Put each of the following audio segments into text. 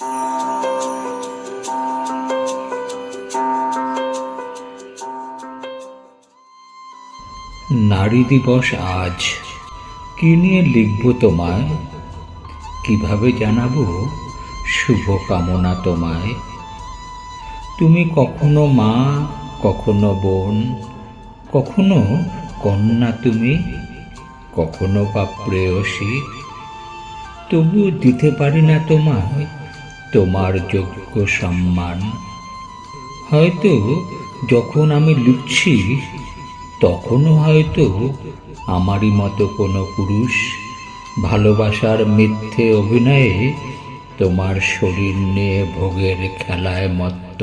নারী দিবস আজ। কি নিয়ে লিখব তোমায়? কীভাবে জানাব? শুভ কামনা তোমায়। তুমি কখনো মা, কখনো বোন, কখনো কন্যা তুমি, কখনো বা প্রেয়সী। তবু দিতে পারি না তোমায় তোমার যোগ্য সম্মান। হয়তো যখন আমি লিখছি তখনও হয়তো আমারই মতো কোনো পুরুষ ভালোবাসার মিথ্যে অভিনয়ে তোমার শরীর নিয়ে ভোগের খেলায় মত্ত।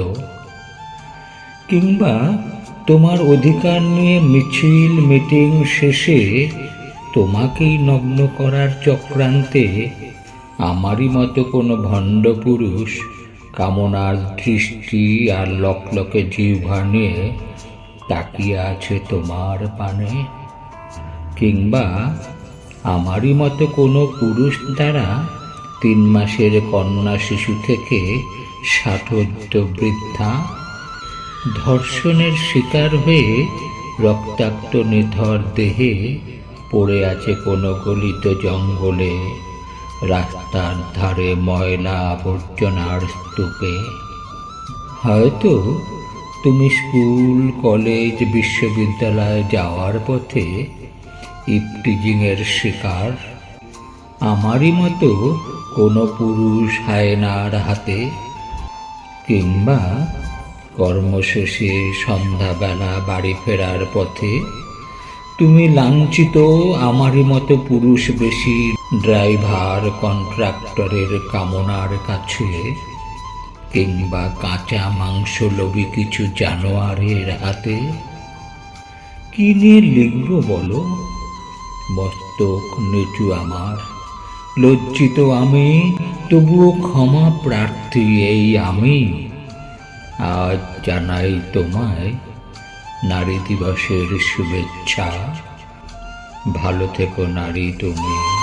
কিংবা তোমার অধিকার নিয়ে মিছিল, মিটিং শেষে তোমাকেই নগ্ন করার চক্রান্তে আমারই মতো কোনো ভণ্ড পুরুষ কামনার দৃষ্টি আর লকলকে জিহ্বা নিয়ে তাকিয়ে আছে তোমার পানে। কিংবা আমারই মতো কোনো পুরুষ দ্বারা তিন মাসের কন্যা শিশু থেকে ষাটোর্ধ বৃদ্ধা ধর্ষণের শিকার হয়ে রক্তাক্ত নিথর দেহে পড়ে আছে কোনো গলিত জঙ্গলে। রাস্তার ধারে ময়লা আবর্জনার স্তূপে। হয়তো তুমি স্কুল, কলেজ, বিশ্ববিদ্যালয়ে যাওয়ার পথে ইপটিজিংয়ের শিকার। আমারই মতো কোনো পুরুষ হায়নার হাতে কিংবা কর্মশেষে সন্ধ্যাবেলা বাড়ি ফেরার পথে তুমি লাঞ্ছিত, আমারই মতো পুরুষ বেশি ড্রাইভার, কন্ট্রাক্টরের কামনার কাছে। কিংবা কাঁচা মাংস লোভী কিছু জানোয়ারের হাতে। কি নিয়ে লিখব বলো? মস্তক নিচু আমার। লজ্জিত আমি, তবুও ক্ষমা প্রার্থী এই আমি। আজ জানাই তোমায় নারী দিবসের শুভেচ্ছা। ভালো থেকো নারী তুমি।